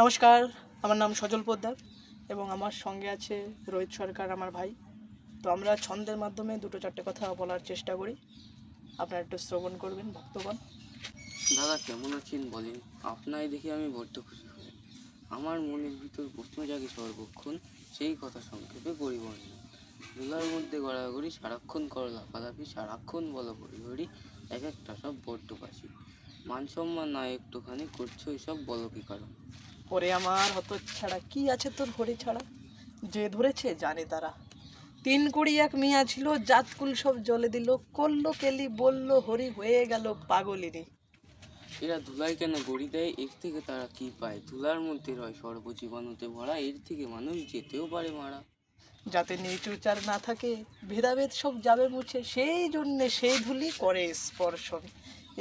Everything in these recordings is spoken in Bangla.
নমস্কার, আমার নাম সজল পোদ্দার এবং আমার সঙ্গে আছে রোহিত সরকার, আমার ভাই। তো আমরা ছন্দের মাধ্যমে দুটো চারটে কথা বলার চেষ্টা করি। আপনারা একটু শ্রবণ করবেন, ভক্তগণ। দাদা, কেমন আছেন বলেন? আপনায় দেখে আমি বড্ড খুশি হই। আমার মনের ভিতর প্রশ্ন জাগে সর্বক্ষণ, সেই কথা সংক্ষেপে করি বর্ণনা ধুলার মধ্যে গড়াগড়ি, সারাক্ষণ করো লাফালাফি, সারাক্ষণ বলো হরি এক একটা সব বড্ড পাশি মান সম্মান না একটুখানি করছ, এসব বলো কি কারণ? ওরে আমার হত ছাড়া কি আছে তোর হরি ছাড়া? যে ধরেছে জানে তারা। তিন কুড়ি এক মিয়া ছিল জাতকুল সব জলে দিল করল কেলি বলল হরি হয়ে গেল পাগলিনী। এরা ধুলাই কেন গড়ি দেয়? এর থেকে তারা কি পায়? ধুলার মধ্যে রয় সর্বজীবাণুতে ভরা এর থেকে মানুষ যেতেও পারে মারা। যাতে নিচুচার না থাকে ভেদাভেদ সব যাবে মুছে সেই জন্যে সেই ধুলি করে স্পর্শন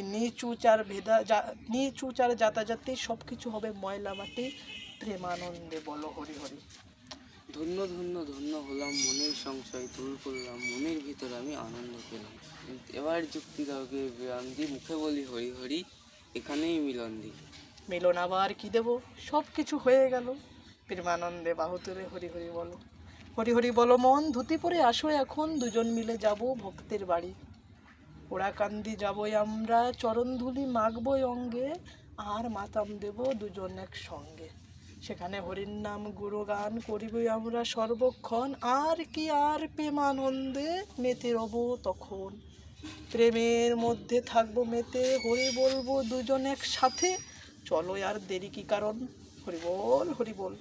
নিচুচার ভেদা যা- নিচুচার যাতাযাতে সব কিছু হবে ময়লা মাটি প্রেমানন্দে বলো হরি হরি। ধন্য ধন্য ধন্য হলাম মনের সংশয় দূর করলাম মনের ভিতর আমি আনন্দ পেলাম। এবার যুক্তি দাওকে বিরান্দি মুখে বলি হরি হরি এখানেই মিলন দি। মিলন আবার কি দেব? সব কিছু হয়ে গেল। প্রেমানন্দে বাহুতুরে হরি হরি বলো। হরি হরি বলো মন ধুতি পরে আসো এখন দুজন মিলে যাব ভক্তের বাড়ি। ওরা কান্দি যাবই আমরা চরণ ধুলি মাখবই অঙ্গে, আর মাতাম দেব দুজন এক সঙ্গে সেখানে হরির নাম গুণগান করিবই আমরা সর্বক্ষণ। আর কি আর প্রেমানন্দে মেতে রব তখন। প্রেমের মধ্যে থাকব মেতে, হরি বলব দুজন একসাথে। চলো আর দেরি কি কারণ? হরি বল হরি বল।